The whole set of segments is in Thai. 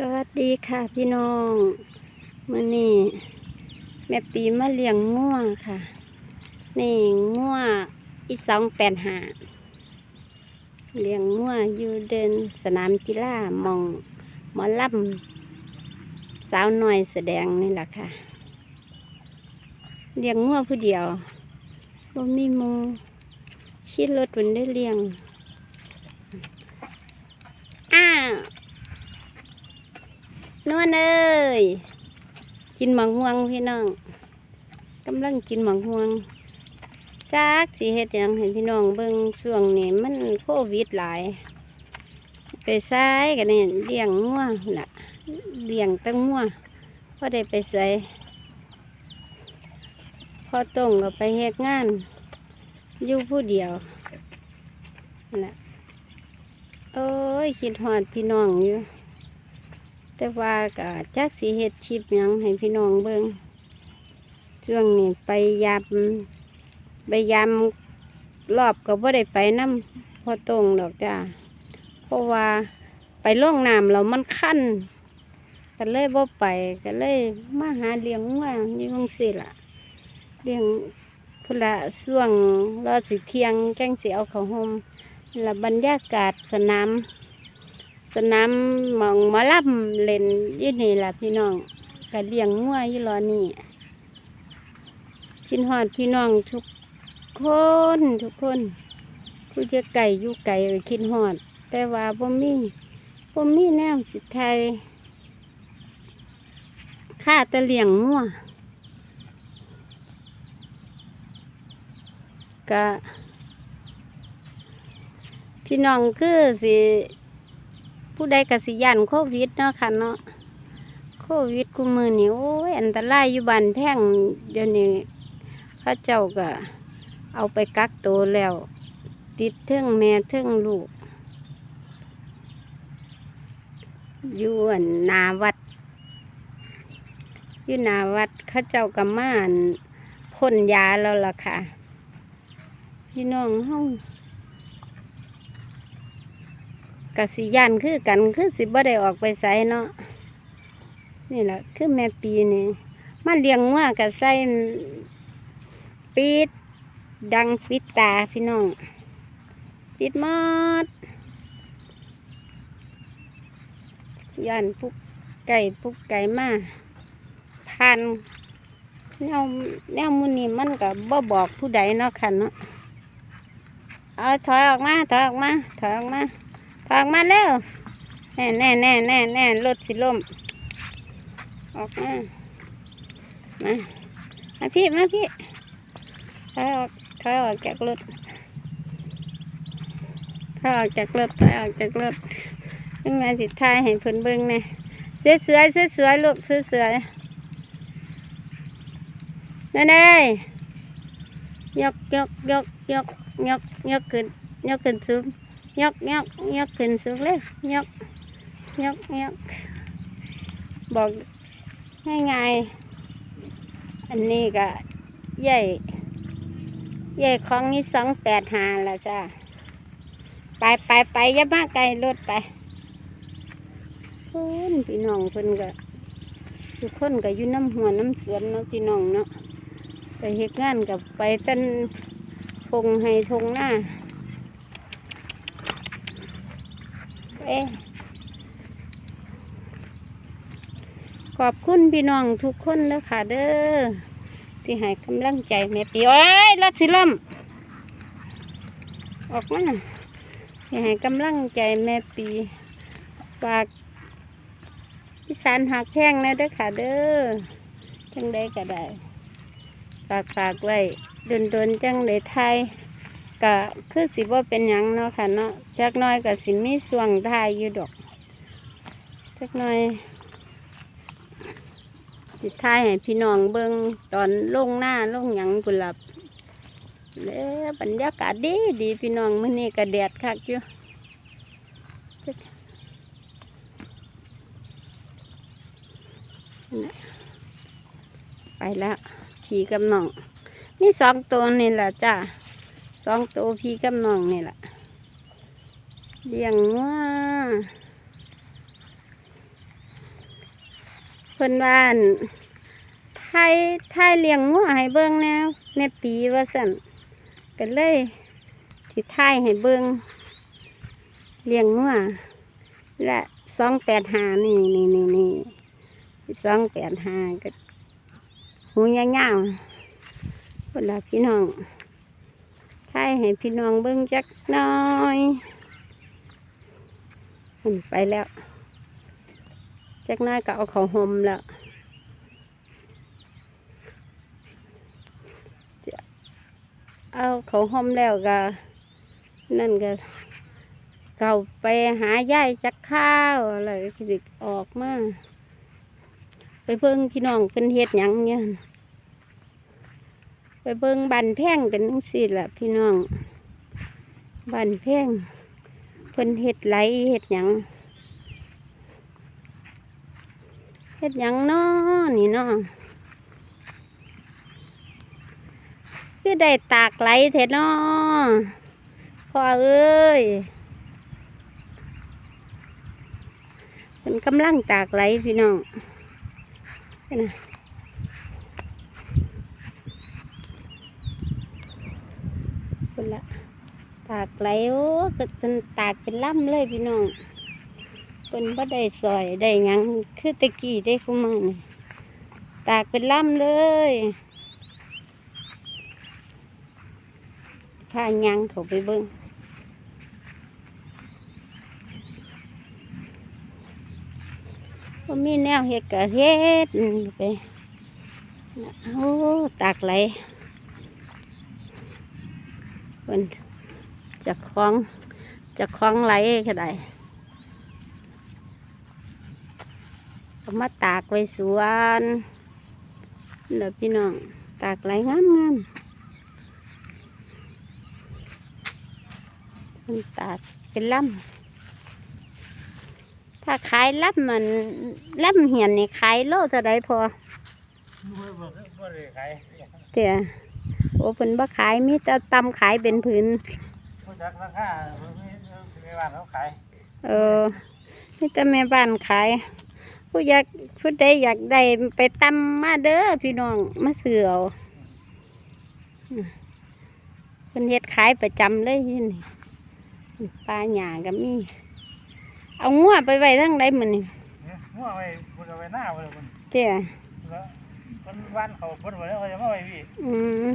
สวัสดีค่ะพี่น้องมื่อนี้แม่ปีมาเลี้ยงง่วค่ะ นี่ง่วอีสองแปดหาเลี้ยงง่วอยู่เดินสนามกีฬามองหมอลำสาวน้อยแสดงนี่แหละค่ะ เลี้ยงง่วผู้เดียวบ่มีหมูขี่รถวันได้เลี้ยง อ้าว นวลเอ้ยกินหมังม่วงพี่น้องกำลังกินหมังม่วงจักสิเฮ็ดยังให้พี่น้องเบิ่งช่วงนี้มันโควิดหลาย ไปซ้ายกันเนี่ยเลี้ยงงัวน่ะเลี้ยงตั้งงัวพอได้ไปใส่พอตรงก็ไปเฮ็ดงาน อยู่ผู้เดียวน่ะโอ้ยคิดฮอดพี่น้องอยู่ แต่ว่าก็จักสีเฮ็ดชิปหยังให้พี่น้องเบิ่งช่วงนี้ไปยามไปยามรอบก็บ่ได้ไปน้ำพอตรงดอกจ้าเพราะว่าไปล่องน้ำเรามันคันก็เลยบ่ไปก็เลยมาหาเลี้ยงว่าอยู่จังซี่ล่ะเลี้ยงพุละช่วงรอสิเที่ยงแจ้งสิเอาเขาห่มละบรรยากาศสนาม สนามหมองมาลับเล่นยี่นี่แหละพี่น้องก็เลี้ยงงัวยู่รอนี่ชิ้นหอดพี่น้องทุกคนทุกคนผู้จะไก่อยู่ไก่คิดหอด แต่ว่าบ่มีบ่มีแนวสิไทยข้าตะเลียงงัวก็พี่น้องคือสิ ผู้ใดกสิยันโควิดเนาะค่ะเนาะโควิดกูมือนี่โอ้ยอันตรายอยู่บ้านแท่งเดี๋ยวนี้พระเจ้าก็เอาไปกักตัวแล้ว ติดเทิงแม่เทิงลูกอยู่อันนาวัดอยู่นาวัดข้าเจ้าก็มานพ่นยาแล้วล่ะค่ะ พี่น้องเฮา กสิยันคือกันคือสิบ่ได้ออกไปไสเนาะนี่แหละคือแม่ปีนี่มาเลี้ยงงัวกับใส่ปิดดังปิดตาพี่น้องปิดหมดยันปุกไก่ปุกไก่มาพันแนวแนวมุนี่มันก็บ่บอกผู้ใดเนาะค่ะเนาะเอาถอยออกมาถอยออกมาถอยออกมา ออกมาเร็วแน่แน่แน่แน่แน่รถสิล่ม ออกมามามาพี่ มาพี่ถอยออกถอยออกจากรถถอยออกจากรถถอยออกจากรถขึ้นมาสิท้ายให้เพิ่นเบิ่งแน่เสือเสือเสือเสือลูกเสือเสือนั่นเอ้ยยกยกยกยกยกยกขึ้นยกขึ้นสูง ยกยกยกขึ้นสูงเลยยกยกยกบอกง่ายๆอันนี้ก็ใหญ่ใหญ่ของนี้สองแปดหาแล้วจ้าไปไปไปยับมาไกลรถไปพิ่นพี่น้องเพิ่นก็ทุกคนก็อยู่น้ำหัวน้ำสวนเนาะพี่น้องเนาะไปเฮ็ดงานกับไปต้นทงให้ทงหน้า เอขอบคุณพี่น้องทุกคนเด้อค่ะเด้อที่ให้กำลังใจแม่ปีโอ้ยรถสิล่มออกมาที่ให้กำลังใจแม่ปีฝากพี่สารหักแท่งนะเด้อค่ะเด้อจังได้ก็ได้ฝากฝากไว้ดนโดนๆจังได้ไทย ก็คือสิว่าเป็นหยังเนาะค่ะเนาะจักน้อยก็สิมีส่วงทายอยู่ดอกจักน้อยสิทายให้พี่น้องเบิ่งตอนลงหน้าลงหยังกุหลับแล้วบรรยากาศดีดีพี่น้องมื้อนี้ก็แดดคักอยู่ไปแล้ว ขี่กับน้องมีสองตัวนี่แหละจ้า สองตัวพี่กับน้องนี่แหละเลี้ยงว่าเพิ่นว่านไทยไทยเลี้ยงงัวให้เบิ่งแนวแม่ปีว่าสั่นก็เลยสิไทยให้เบิ่งเลี้ยงงัวและสองแปดหานี่นี่นี่นี่สองแปดหาก็หูยาวๆคนละพี่น้อง ทยให้พี่น้องเบิ่งจักหน้อยมันไปแล้วจักหน้อยก็เอาเขาห่มแล้วจะเอาเขาห่มแล้วก็นั่นก็เก่าไปหายายจักข้าวอะไรก็สิออกมาไปเบิ่งพี่น้องเป็นเฮ็ดหยังเนี่ย ไปเบิ่งบันแพ่งกันจังซี่ล่ะพี่น้อง บันแพ่งเพิ่นเฮ็ดไหลเฮ็ดหยังเฮ็ดหยังน้อนี่น้อคือได้ตากไหลเถอะน้อพ่อเอ้ยเป็นกำลังตากไหลพี่น้องเห็นนะ คนละตากไหลโอ้ก็เป็นตากเป็นล่ำเลยพี่น้องเป็นบ่ได้ซอยได้ยังคือตะกี้ได้คุมาน่ตากเป็นล่ำเลยพายังเขาไปเบิ้งว่ามีแนวเฮ็ดกะเฮ็ดไปโอ้ตากไหล เป็นจะคล้องจะคล้องไหลก็ได้เอามาตากไว้สวนเดี๋ยวพี่น้องตากไหลงามงามมันตากเป็นลำถ้าขายลำมันลำเหียนนี่ขายโลเท่าไรพอบ่บ่บ่ได้ขายเตี่ยโอ้เพิ่นบ่ขายมีแต่ตำขายเป็นผืนผู้จักราคาบ่มีในบ้านเขาขายเออมีแต่แม่บ้านขาย ผู้อยากผู้ใดอยากได้ไปตำมาเด้อพี่น้องมาเสือเอาอืมเพิ่นเฮ็ดขายประจำเลยนี่นี่ปลาหยาก็มี เอางัวไปไว้ทั้งใดมื้อนี่เนี่ยหัวไว้พุ่นเอาไว้หน้าไว้พุ่นเจ้าแล้วคนบ้านเขาพุ่นไว้แล้วเขาจะมาไว้พี่อืม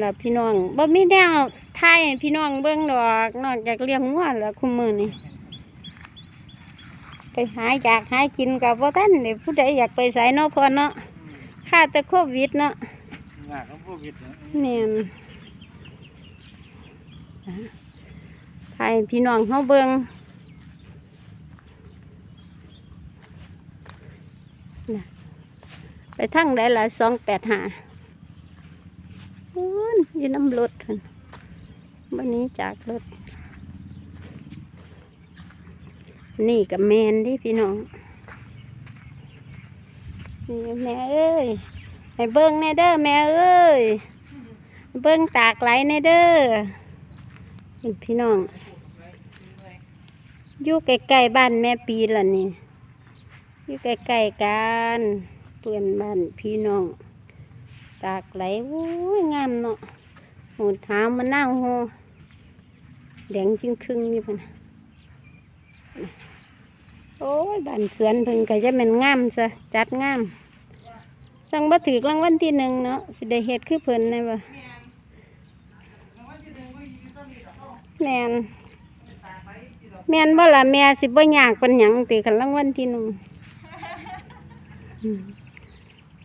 แล้วพี่น้องบ่มีแนวถ่ายให้พี่น้องเบิ่งดอกนอกจากเลี้ยงงัวแล้วคุมื้อนี่ไปหาอยากหากินกับบ่ทันเด้ผู้ใดอยากไปไสเนาะพ่อเนาะค่าแต่โควิดเนาะงานของผู้วิทย์เนี่ยแม่นถ่ายให้พี่น้องเฮาเบิ่งน่ะไปทางใดล่ะ285อู้นอ ยู่น้ำรถพุ่นวันนี้จากรถ นี่กับแมนดิพี่น้อง นี่แม่เอ้ยให้เบิ้งแน่เด้อแม่เอ้ย เบิ้งตากไหลแน่เด้อนี่พี่น้องอยู่ใกล้ๆบ้านแม่ปีละนี่อยู่ใกล้ๆกันเพื่อนบ้านพี่น้อง ตากไหลโอ้ยงามเนาะหูเท้ามันน่าโหแดงจึงครึ่งๆอยู่พุ่นโอ้ยบ้านสวนเพิ่นก็จะเป็นงามซะจัดงามสั่งบ่ถือรางวัลที่หนึ่งเนาะสิได้เฮ็ดคือเพิ่นได้บ่แมนแมนบ่ล่ะแม่สิบ่ยากปานหยังติคันรางวัลที่หนึ่ง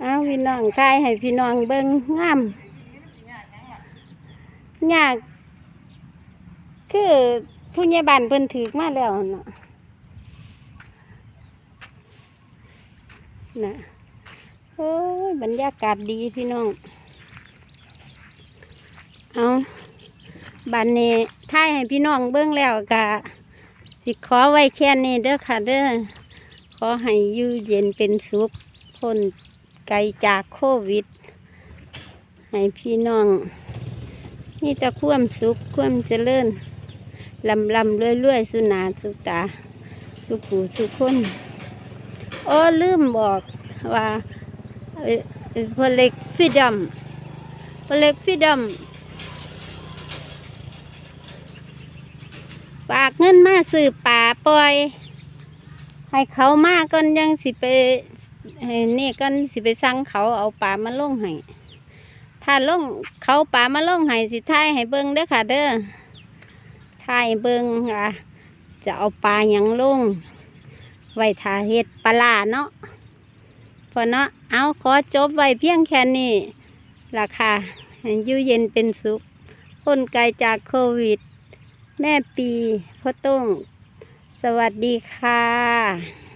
เอาพี่น้องทายให้พี่น้องเบิ่งงามยากคือผู้ใหญ่บ้านเพิ่นถือมาแล้วเนาะน่ะโอ้ยบรรยากาศดีพี่น้อง เอาบันนี้ท่ายให้พี่น้องเบิ้งแล้วกะสิขอไว้แค่นี้เด้อค่ะเด้อขอให้อยู่เย็นเป็นสุขพ้น ไกลจากโควิด ให้พี่น้องนี่จะความสุขความเจริญลำลำเรื่อยๆ สุนาสุตา สุขูสุขคนโอ้ลืมบอกว่าเอ่อเอ่อพเล็กฟิดัมพเล็กฟิดัมฝากเงินมาซื้อป่าปล่อย ให้เขามาก่อนยังสิไป ให้นี่ก่อนสิไปสั่งเขาเอาป่ามาลงให้ถ้าลงเขาป่ามาลงให้สิทายให้เบิ่งเด้อค่ะ เด้อทายเบิ่งค่ะ จะเอาปลาหยังลง ไว้ทาเห็ดปลาร้าเนาะพอเนาะเอาขอจบไว้เพียงแค่นี้ราคาให้อยู่เย็นเป็นสุขพ้นไกลจากโควิด แม่ปีพ่อตุ้งสวัสดีค่ะ